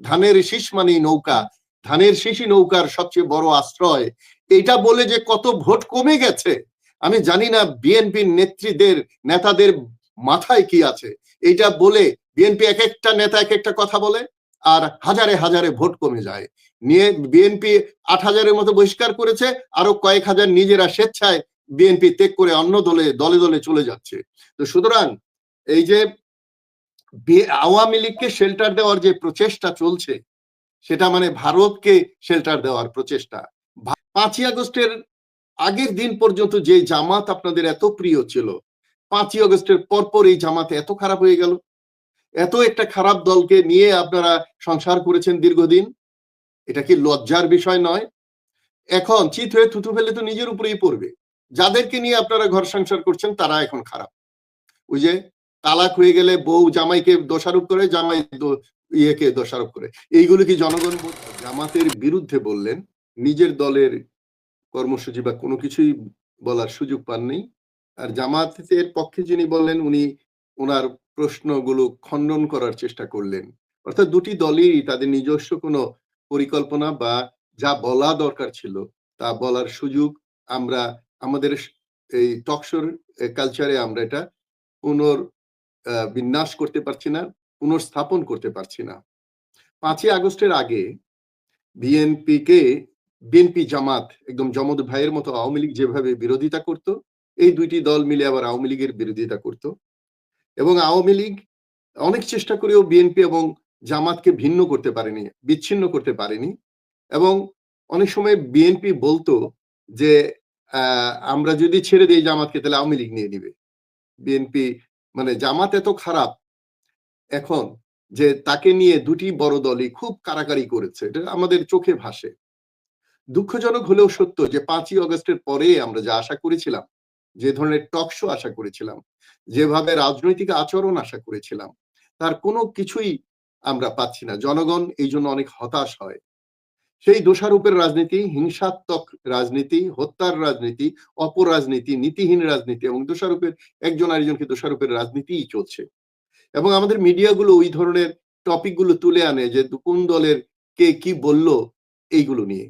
ধানের শীষ মানে নৌকা। ধানের শীষই নৌকার সবচেয়ে বড় আশ্রয়। এটা বলে যে কত ভোট কমে গেছে, আমি জানি না বিএনপির নেত্রীদের, নেতাদের মাথায় কি আছে। এটা বলে বিএনপি এক একটা নেতা এক একটা কথা বলে আর হাজারে হাজারে ভোট কমে যায়। নিয়ে বিএনপি আট হাজারের মতো বহিষ্কার করেছে, আরও কয়েক হাজার নিজেরা স্বেচ্ছায় বিএনপি ত্যাগ করে অন্য দলে দলে দলে চলে যাচ্ছে। তো সুতরাং এই যে আওয়ামী লীগকে শেল্টার দেওয়ার যে প্রচেষ্টা চলছে, সেটা মানে ভারতকে শেল্টার দেওয়ার প্রচেষ্টা। পাঁচই আগস্টের আগের দিন পর্যন্ত যে জামাত আপনাদের এত প্রিয় ছিল, পাঁচই আগস্টের পরপর এই জামাত এত খারাপ হয়ে গেল। এত একটা খারাপ দলকে নিয়ে আপনারা সংসার করেছেন দীর্ঘদিন, এটা কি লজ্জার বিষয় নয়? এখন চিত হয়ে থুতু ফেলে তো নিজের উপরেই পড়বে। যাদেরকে নিয়ে আপনারা ঘর সংসার করছেন, তারা এখন খারাপ। ওই যে তালাক হয়ে গেলে বউ জামাইকে দোষারোপ করে, জামাই ইয়েকে দোষারোপ করে। এইগুলো কি জনগণ? জামাতের বিরুদ্ধে বললেন, নিজের দলের কর্মসূচি বা কোনো কিছুই বলার সুযোগ পাননি। আর জামাতের পক্ষে যিনি বললেন, উনি ওনার প্রশ্নগুলো খণ্ডন করার চেষ্টা করলেন। অর্থাৎ দুটি দলই তাদের নিজস্ব কোনো পরিকল্পনা বা যা বলা দরকার ছিল, তা বলার সুযোগ আমরা, আমাদের এই টকশোর কালচারে আমরা এটা পুনর বিন্যাস করতে পারছি না, পুনর্স্থাপন করতে পারছি না। পাঁচই আগস্টের আগে বিএনপি কে বিএনপি জামাত একদম জমদ ভাইয়ের মতো আওয়ামী লীগ যেভাবে বিরোধিতা করত, এই দুইটি দল মিলে আবার আওয়ামী লীগের বিরোধিতা করত। এবং আওয়ামী লীগ অনেক চেষ্টা করেও বিএনপি এবং জামাতকে ভিন্ন করতে পারেনি, বিচ্ছিন্ন করতে পারেনি। এবং অনেক সময় বিএনপি বলতো যে আমরা যদি ছেড়ে দিই জামাতকে, তাহলে আওয়ামী লীগ নিয়ে নিবে। বিএনপি মানে জামাত এত খারাপ, এখন যে তাকে নিয়ে দুটি বড় দলই খুব কারাকারি করেছে, এটা আমাদের চোখে ভাসে। দুঃখজনক হলেও সত্য যে পাঁচই অগস্টের পরে আমরা যা আশা করেছিলাম, যে ধরনের টক শো আশা করেছিলাম, যেভাবে রাজনৈতিক আচরণ আশা করেছিলাম, তার কোনো কিছুই আমরা পাচ্ছি না। জনগণ এই জন্য অনেক হতাশ হয়। সেই দোষারোপের রাজনীতি, হিংসাত্মক রাজনীতি, হত্যার রাজনীতি, অপরাজনীতি, নীতিহীন রাজনীতি এবং দোষারোপের একজন আরেকজনকে দোষারোপের রাজনীতিই চলছে। এবং আমাদের মিডিয়াগুলো ওই ধরনের টপিকগুলো তুলে আনে যে কোন দলের কে কি বলল এইগুলো নিয়ে।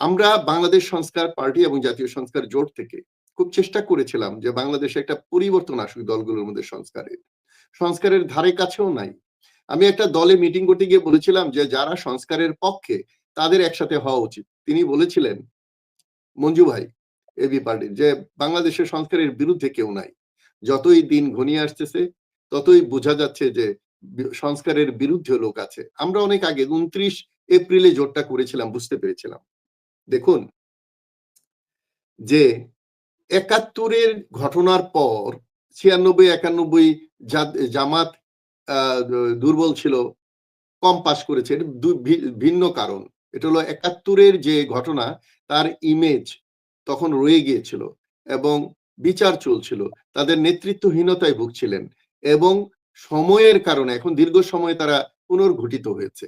আমরা বাংলাদেশ সংস্কার পার্টি এবং জাতীয় সংস্কার জোট থেকে খুব চেষ্টা করেছিলাম যে বাংলাদেশে একটা পরিবর্তন আসুক দলগুলোর মধ্যে সংস্কারের। সংস্কারের ধারে কাছেও নাই। আমি একটা দলে মিটিং করতে গিয়ে বলেছিলাম যে যারা সংস্কারের পক্ষে তাদের একসাথে হওয়া উচিত। তিনি বলেছিলেন, মঞ্জু ভাই এবি পার্টির, যে বাংলাদেশের সংস্কারের বিরুদ্ধে কেউ নাই। যতই দিন ঘনিয়ে আসতেছে, ততই বোঝা যাচ্ছে যে সংস্কারের বিরুদ্ধে লোক আছে। আমরা অনেক আগে উনত্রিশ এপ্রিলে জোটটা করেছিলাম, বুঝতে পেরেছিলাম। দেখুন, যে একাত্তরের ঘটনার পর ছিয়ানব্বই, একানব্বই জামাত দুর্বল ছিল, কম পাস করেছে। ভিন্ন কারণ। এটা হলো একাত্তরের যে ঘটনা, তার ইমেজ তখন রয়ে গিয়েছিল এবং বিচার চলছিল। তাদের নেতৃত্বহীনতায় ভুগছিলেন এবং সময়ের কারণে, এখন দীর্ঘ সময় তারা পুনর্ঘটিত হয়েছে।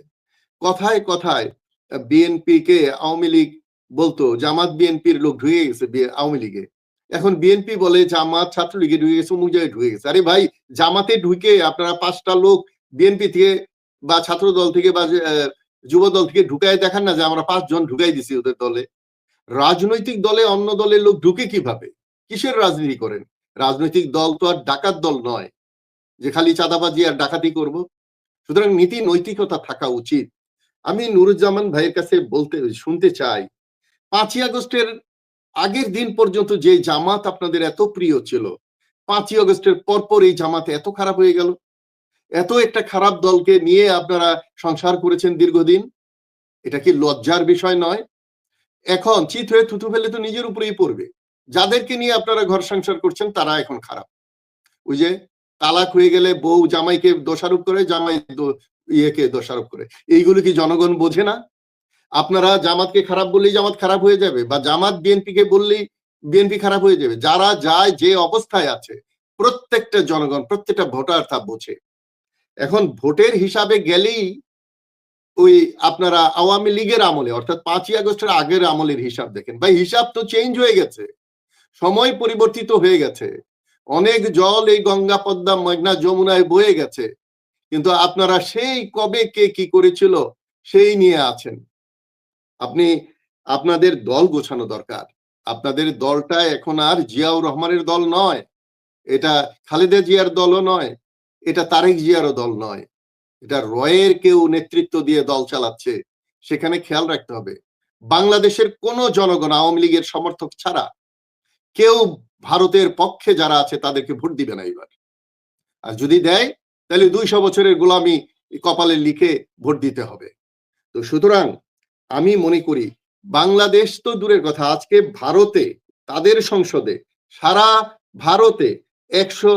কথায় কথায় বিএনপি কে আওয়ামী লীগ বলতো, জামাত বিএনপির লোক ঢুকে গেছে আওয়ামী লীগে। এখন বিএনপি বলে, জামাত ছাত্রলীগে ঢুকে গেছে, অমুক জায়গায় ঢুকে গেছে। আরে ভাই, জামাতে ঢুকে আপনারা পাঁচটা লোক বিএনপি থেকে বা ছাত্র দল থেকে বা যুব দল থেকে ঢুকায় দেখান না যে আমরা পাঁচজন ঢুকাই দিছি ওদের দলে। রাজনৈতিক দলে অন্য দলের লোক ঢুকে কীভাবে? কিসের রাজনীতি করেন? রাজনৈতিক দল তো আর ডাকাত দল নয়। যে খালি চাঁদাবাজি আর ডাকাতি করব। সুতরাং নীতি নৈতিকতা থাকা উচিত। আমি নুরুজ্জামান ভাইয়ের কাছে বলতে, শুনতে চাই, পাঁচই আগস্টের আগের দিন পর্যন্ত যে জামাত আপনাদের এত প্রিয় ছিল, পাঁচই আগস্টের পরপর এই জামাত এত খারাপ হয়ে গেল? এত একটা খারাপ দলকে নিয়ে আপনারা সংসার করেছেন দীর্ঘদিন, এটা কি লজ্জার বিষয় নয়? এখন চিত হয়ে থুতু ফেলে তো নিজের উপরেই পড়বে। যাদেরকে নিয়ে আপনারা ঘর সংসার করছেন, তারা এখন খারাপ। ওই যে তালাক হয়ে গেলে বউ জামাইকে দোষারোপ করে, জামাই ইয়েকে দোষারোপ করে। এইগুলো কি জনগণ বোঝে না? আপনারা জামাতকে খারাপ বললেই জামাত খারাপ হয়ে যাবে, বা জামাত বিএনপি কে বললেই বিএনপি খারাপ হয়ে যাবে। যারা যায় যে অবস্থায় আছে, প্রত্যেকটা জনগণ, প্রত্যেকটা ভোটার তা বোঝে। এখন ভোটের হিসাবে গেলেই ওই আপনারা আওয়ামী লীগের আমলে, অর্থাৎ পাঁচই আগস্টের আগের আমলের হিসাব দেখেন। ভাই, হিসাব তো চেঞ্জ হয়ে গেছে। সময় পরিবর্তিত হয়ে গেছে। অনেক জল এই গঙ্গা পদ্মা মেঘনা যমুনায় বয়ে গেছে। কিন্তু আপনারা সেই কবে কে কি করেছিল, সেই নিয়ে আছেন। আপনি, আপনাদের দল গোছানো দরকার। আপনাদের দলটা এখন আর জিয়াউর রহমানের দল নয়। এটা খালেদা জিয়ার দলও নয়। এটা তারেক জিয়ারও দল নয়। এটা রয়ের কেউ নেতৃত্ব দিয়ে দল চালাচ্ছে, সেখানে খেয়াল রাখতে হবে। বাংলাদেশের কোন জনগণ আওয়ামী লীগের সমর্থক ছাড়া কেউ ভারতের পক্ষে যারা আছে তাদেরকে ভোট দিবে না এবার। আর যদি দেয়, তাহলে দুইশো বছরের গোলামি কপালে লিখে ভোট দিতে হবে। তো সুতরাং আমি মনে করি, বাংলাদেশ তো দূরের কথা, আজকে ভারতে, তাদের সংসদে, সারা ভারতে একশো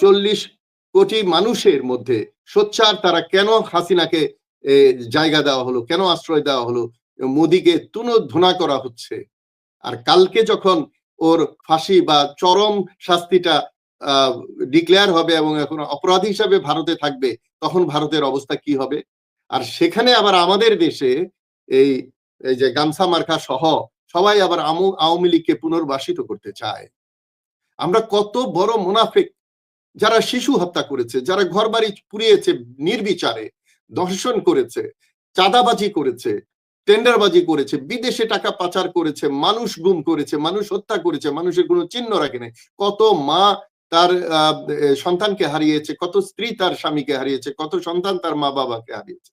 চল্লিশ কোটি মানুষের মধ্যে সোচ্চার তারা কেন হাসিনাকে জায়গা দেওয়া হলো, কেন আশ্রয় দেওয়া হলো, মোদিকে তুনোধনা করা হচ্ছে? আর কালকে যখন ওর ফাঁসি বা চরম শাস্তিটা ডিক্লেয়ার হবে এবং এখন অপরাধী হিসাবে ভারতে থাকবে, তখন ভারতের অবস্থা কি হবে? আর সেখানে আবার আমাদের দেশে এই এই যে গামছা মার্কা সহ সবাই আবার আওয়ামী লীগকে পুনর্বাসিত করতে চায়। আমরা কত বড় মুনাফিক যারা শিশু হত্যা করেছে, যারা ঘরবাড়ি পুড়িয়েছে নির্বিচারে, ধর্ষণ করেছে, চাঁদাবাজি করেছে, টেন্ডারবাজি করেছে, বিদেশে টাকা পাচার করেছে, মানুষ গুম করেছে, মানুষ হত্যা করেছে, মানুষের কোনো চিহ্ন রাখে নাই। কত মা তার সন্তানকে হারিয়েছে, কত স্ত্রী তার স্বামীকে হারিয়েছে, কত সন্তান তার মা বাবাকে হারিয়েছে।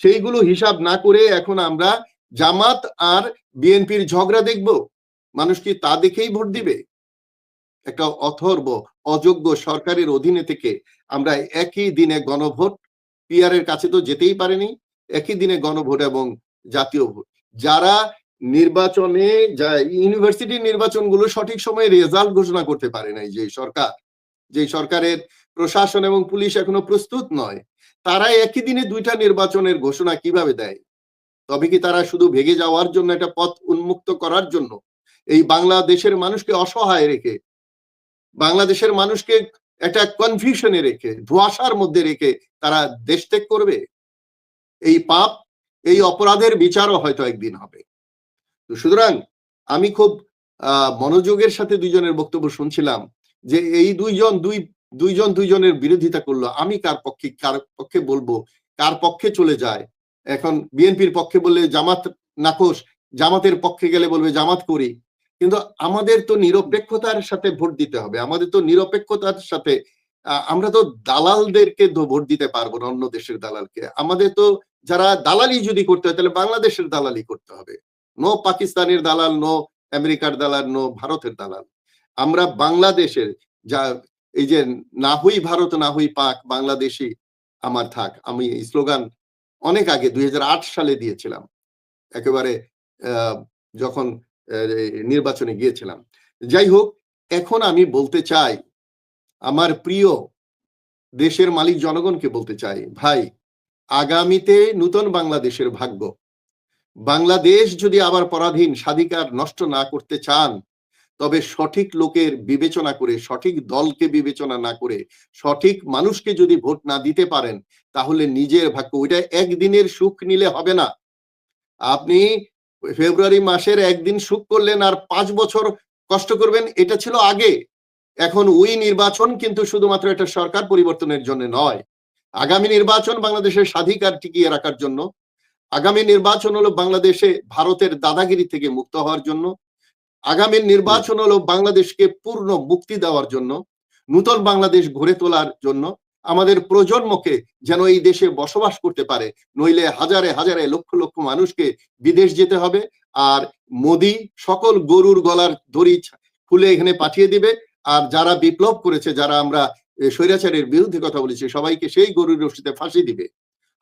সেইগুলো হিসাব না করে এখন আমরা জামাত আর বিএনপির ঝগড়া দেখব। মানুষ কি তা দেখেই ভোট দিবে? একটা অথর্ব, অযোগ্য সরকারের অধীনে থেকে আমরা একই দিনে গণভোট পিআর এর কাছে তো যেতেই পারেনি, একই দিনে গণভোট এবং জাতীয় ভোট। যারা নির্বাচনে, যা ইউনিভার্সিটি নির্বাচনগুলো সঠিক সময়ে রেজাল্ট ঘোষণা করতে পারে নাই যে সরকার যে সরকারের প্রশাসন এবং পুলিশ এখনও প্রস্তুত নয় তারা একই দিনে দুইটা নির্বাচনের ঘোষণা কীভাবে দেয়? তবে কি তারা শুধু ভেগে যাওয়ার জন্য একটা পথ উন্মুক্ত করার জন্য? এই বাংলাদেশের মানুষকে অসহায় রেখে বাংলাদেশের মানুষকে একটা কনফিউশনে রেখে, ধোয়াশার মধ্যে রেখে তারা দেশ ত্যাগ করবে? এই পাপ, এই অপরাধের বিচারও হয়তো একদিন হবে। তো সুতরাং আমি খুব মনোযোগের সাথে দুইজনের বক্তব্য শুনছিলাম যে এই দুইজন, দুই, দুইজন দুইজনের বিরোধিতা করল। আমি কার পক্ষে কার পক্ষে বলব? কার পক্ষে চলে যায়? এখন বিএনপির পক্ষে বললে জামাত নাকশ জামাতের পক্ষে গেলে বলবে জামাত করি। কিন্তু আমাদের তো নিরপেক্ষতার সাথে ভোট দিতে হবে। আমাদের তো নিরপেক্ষতার সাথে আমরা তো দালালদেরকে ভোট দিতে পারব না অন্য দেশের দালালকে। আমাদের তো যারা দালালি যদি করতে হয়, তাহলে বাংলাদেশের দালালি করতে হবে। নো পাকিস্তানের দালাল, নো আমেরিকার দালাল, নো ভারতের দালাল। আমরা বাংলাদেশের যা, এই যে না হই ভারত, না হই পাক বাংলাদেশি আমার থাক। আমি এই স্লোগান অনেক আগে, দুই হাজার আট সালে দিয়েছিলাম। একেবারে যখন নির্বাচনে গিয়েছিলাম। যাই হোক, এখন আমি বলতে চাই, আমার প্রিয় দেশের মালিক জনগণকে বলতে চাই, ভাই, আগামীতে নূতন বাংলাদেশের ভাগ্য। বাংলাদেশ যদি আবার পরাধীন, স্বাধিকার নষ্ট না করতে চান, তবে সঠিক লোকের বিবেচনা করে, সঠিক দলকে বিবেচনা না করে, সঠিক মানুষকে যদি ভোট না দিতে পারেন, তাহলে নিজের ভাগ্য, ওইটা একদিনের সুখ নিলে হবে না। আপনি ফেব্রুয়ারি মাসের একদিন সুখ করলেন আর পাঁচ বছর কষ্ট করবেন, এটা ছিল আগে। এখন ওই নির্বাচন কিন্তু শুধুমাত্র এটা সরকার পরিবর্তনের জন্য নয়। আগামী নির্বাচন বাংলাদেশের স্বাধিকার টিকিয়ে রাখার জন্য, আগামী নির্বাচন হলো বাংলাদেশে ভারতের দাদাগিরি থেকে মুক্ত হওয়ার জন্য, আগামী নির্বাচন হলো বাংলাদেশকে পূর্ণ মুক্তি দেওয়ার জন্য, নূতন বাংলাদেশ গড়ে তোলার জন্য আমাদের প্রজন্মকে যেন এই দেশে বসবাস করতে পারে, নইলে হাজারে হাজারে লক্ষ লক্ষ মানুষকে বিদেশ যেতে হবে, আর মোদি সকল গরুর গলার দড়ি খুলে এখানে পাঠিয়ে দিবে, আর যারা বিপ্লব করেছে, যারা আমরা স্বৈরাচারের বিরুদ্ধে কথা বলেছি, সবাইকে সেই গরুর রশিতে ফাঁসি দিবে।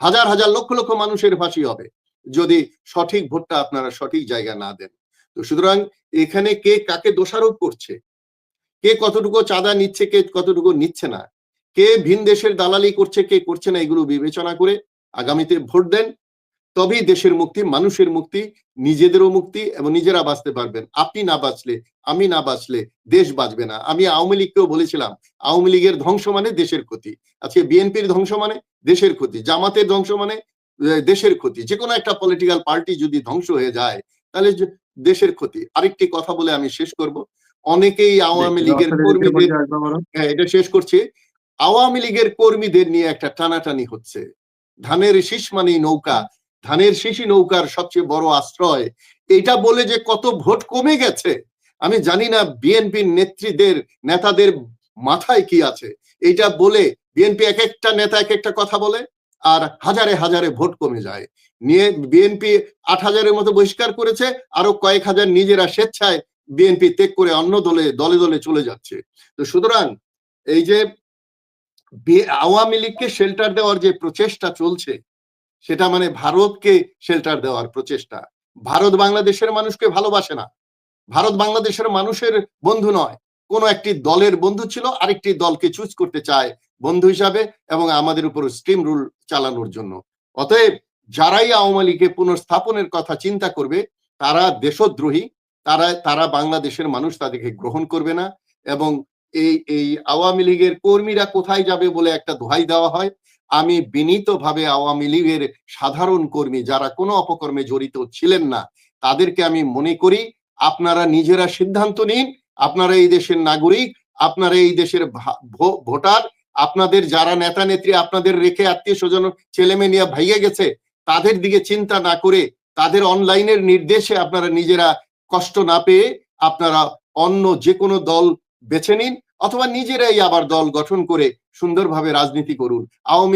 হাজার হাজার লক্ষ লক্ষ মানুষের ফাঁসি হবে, যদি সঠিক ভোটটা আপনারা সঠিক জায়গা না দেন। তো সুতরাং এখানে কে কাকে দোষারোপ করছে, কে কতটুকু চাঁদা নিচ্ছে, কে কতটুকু নিচ্ছে না কে ভিন দেশের দালালি করছে কে করছে না এগুলো বিবেচনা করে আগামীতে ভোট দেন। তবেই দেশের মুক্তি মানুষের মুক্তি নিজেদেরও মুক্তি এবং নিজেরা বাঁচতে পারবেন। আপনি না বাঁচলে আমি না বাঁচলে দেশ বাঁচবে না। আমি আওয়ামী লীগকেও বলেছিলাম আওয়ামী লীগের ধ্বংস মানে দেশের ক্ষতি। আজকে বিএনপির ধ্বংস মানে দেশের ক্ষতি জামাতের ধ্বংস মানে দেশের ক্ষতি। যে কোনো একটা পলিটিক্যাল পার্টি যদি ধ্বংস হয়ে যায় তাহলে দেশের ক্ষতি। আরেকটি কথা বলে আমি শেষ করব। অনেকেই আওয়ামী লীগের কর্মীদের হ্যাঁ এটা শেষ করছি। আওয়ামী লীগের কর্মীদের নিয়ে একটা টানাটানি হচ্ছে। ধানের শীষ মানেই নৌকা। ধানের শীষই নৌকার সবচেয়ে বড় আশ্রয়। এটা বলে যে কত ভোট কমে গেছে, আমি জানি না বিএনপির নেত্রীদের, নেতাদের মাথায় কি আছে। এটা বলে বিএনপি এক একটা নেতা এক একটা কথা বলে, আর হাজারে হাজারে ভোট কমে যায়। নিয়ে বিএনপি আট হাজারের মতো বহিষ্কার করেছে, আরও কয়েক হাজার নিজেরা স্বেচ্ছায় বিএনপি ত্যাগ করে অন্য দলে দলে দলে চলে যাচ্ছে। তো সুতরাং এই যে আওয়ামী লীগকে শেল্টার দেওয়ার যে প্রচেষ্টা চলছে, সেটা মানে ভারতকে শেল্টার দেওয়ার প্রচেষ্টা। ভারত বাংলাদেশের মানুষকে ভালোবাসে না। ভারত বাংলাদেশের মানুষের বন্ধু নয়। কোন একটি দলের বন্ধু ছিল, আরেকটি দলকে চুজ করতে চায় বন্ধু হিসাবে এবং আমাদের উপর স্ট্রিম রুল চালানোর জন্য। অতএব যারাই আওয়ামী লীগকে পুনঃস্থাপনের কথা চিন্তা করবে, তারা দেশদ্রোহী, তারা তারা বাংলাদেশের মানুষ তাদেরকে গ্রহণ করবে না এবং এই এই আওয়ামী লীগের কর্মীরা কোথায় যাবে বলে একটা দোহাই দেওয়া হয়। আমি বিনীতভাবে আওয়ামী লীগের সাধারণ কর্মী যারা কোনো অপকর্মে জড়িত ছিলেন না, তাদেরকে আমি মনে করি আপনারা নিজেরা সিদ্ধান্ত নিন, আপনারা এই দেশের নাগরিক, আপনারা এই দেশের ভোটার, আপনাদের যারা নেতা নেত্রী, আপনাদের রেখে আত্মীয় স্বজন, ছেলে মেয়ে নিয়ে ভাইগে গেছে, তাদের দিকে চিন্তা না করে, তাদের অনলাইনের নির্দেশে আপনারা নিজেরা কষ্ট না পেয়ে আপনারা অন্য যে কোনো দল বেছে নিন অথবা নিজেরাই আবার দল গঠন করে সুন্দরভাবে রাজনীতি করুন। আওয়ামী